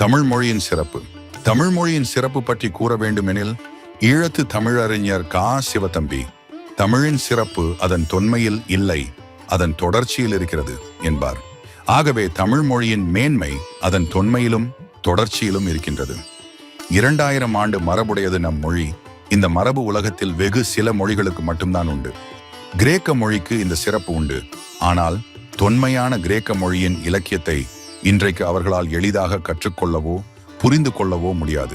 தமிழ் மொழியின் சிறப்பு. தமிழ் மொழியின் சிறப்பு பற்றி கூற வேண்டுமெனில் ஈழத்து தமிழறிஞர் கா. சிவத்தம்பி. தமிழின் சிறப்பு அதன் தொன்மையில் இல்லை அதன் தொடர்ச்சியில் இருக்கிறது என்பார். ஆகவே தமிழ் மொழியின் மேன்மை அதன் தொன்மையிலும் தொடர்ச்சியிலும் இருக்கின்றது. இரண்டாயிரம் ஆண்டு மரபுடையது நம் மொழி. இந்த மரபு உலகத்தில் வெகு சில மொழிகளுக்கு மட்டும்தான் உண்டு. கிரேக்க மொழிக்கு இந்த சிறப்பு உண்டு. ஆனால் தொன்மையான கிரேக்க மொழியின் இலக்கியத்தை இன்றைக்கு அவர்களால் எளிதாக கற்றுக்கொள்ளவோ புரிந்து கொள்ளவோ முடியாது.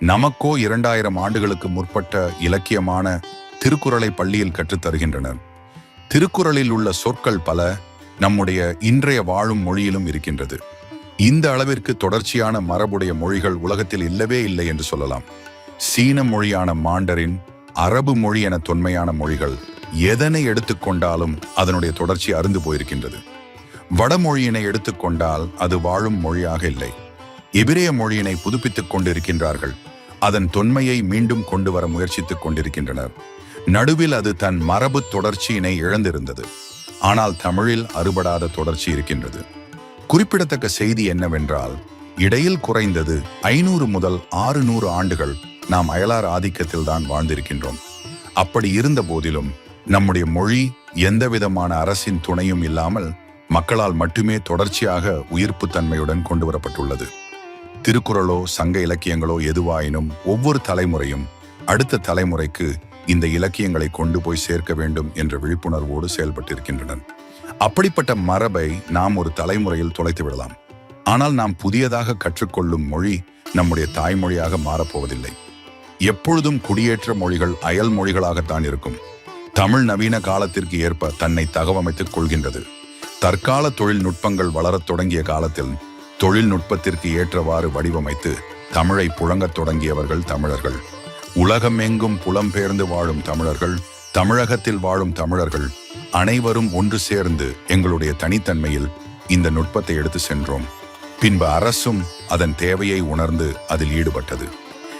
நமக்கோ இரண்டாயிரம் ஆண்டுகளுக்கு முற்பட்ட இலக்கியமான திருக்குறளை பள்ளியில் கற்றுத் தருகின்றனர். திருக்குறளில் உள்ள சொற்கள் பல நம்முடைய இன்றைய வாழும் மொழியிலும் இருக்கின்றது. இந்த அளவிற்கு தொடர்ச்சியான மரபுடைய மொழிகள் உலகத்தில் இல்லவே இல்லை என்று சொல்லலாம். சீன மொழியான மாண்டரின் அரபு மொழி என தொன்மையான மொழிகள் எதனை எடுத்துக்கொண்டாலும் அதனுடைய தொடர்ச்சி அருந்து போயிருக்கின்றது வடமொழியினை எடுத்துக்கொண்டால் அது வாழும் மொழியாக இல்லை. எபிரேய மொழியினை புதுப்பித்துக் கொண்டிருக்கின்றார்கள். அதன் தொன்மையை மீண்டும் கொண்டு வர முயற்சித்துக் கொண்டிருக்கின்றனர். நடுவில் அது தன் மரபு தொடர்ச்சியினை இழந்திருந்தது. ஆனால் தமிழில் அறுபடாத தொடர்ச்சி இருக்கின்றது. குறிப்பிடத்தக்க செய்தி என்னவென்றால் இடையில் குறைந்தது ஐநூறு முதல் ஆறு நூறு ஆண்டுகள் நாம் அயலார் ஆதிக்கத்தில் தான் வாழ்ந்திருக்கின்றோம். அப்படி இருந்த போதிலும் நம்முடைய மொழி எந்தவிதமான அரசின் துணையும் இல்லாமல் மக்களால் மட்டுமே தொடர்ச்சியாக உயிர்ப்பு தன்மையுடன் கொண்டு வரப்பட்டுள்ளது. திருக்குறளோ சங்க இலக்கியங்களோ எதுவாயினும் ஒவ்வொரு தலைமுறையும் அடுத்த தலைமுறைக்கு இந்த இலக்கியங்களை கொண்டு போய் சேர்க்க வேண்டும் என்ற விழிப்புணர்வோடு செயல்பட்டிருக்கின்றனர். அப்படிப்பட்ட மரபை நாம் ஒரு தலைமுறையில் தொலைத்து விடலாம். ஆனால் நாம் புதியதாக கற்றுக்கொள்ளும் மொழி நம்முடைய தாய்மொழியாக மாறப்போவதில்லை. எப்பொழுதும் குடியேற்ற மொழிகள் அயல் மொழிகளாகத்தான் இருக்கும். தமிழ் நவீன காலத்திற்கு ஏற்ப தன்னை தகவமைத்துக் கொள்கின்றது. தற்கால தொழில்நுட்பங்கள் வளரத் தொடங்கிய காலத்தில் தொழில்நுட்பத்திற்கு ஏற்றவாறு வடிவமைத்து தமிழை புழங்கத் தொடங்கியவர்கள் தமிழர்கள். உலகமெங்கும் புலம்பெயர்ந்து வாழும் தமிழர்கள் தமிழகத்தில் வாழும் தமிழர்கள் அனைவரும் ஒன்று சேர்ந்து எங்களுடைய தனித்தன்மையில் இந்த நுட்பத்தை எடுத்து சென்றோம். பின்பு அரசும் அதன் தேவையை உணர்ந்து அதில் ஈடுபட்டது.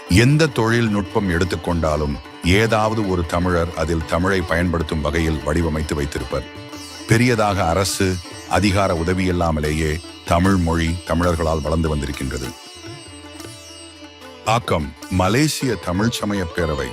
எந்த தொழில்நுட்பம் எடுத்துக்கொண்டாலும் ஏதாவது ஒரு தமிழர் அதில் தமிழை பயன்படுத்தும் வகையில் வடிவமைத்து வைத்திருப்பர். பெரியதாக அரசு அதிகார உதவியில்லாமலேயே தமிழ் மொழி தமிழர்களால் வளர்ந்து வந்திருக்கின்றது. ஆக்கம் மலேசிய தமிழ் சமய பேரவை.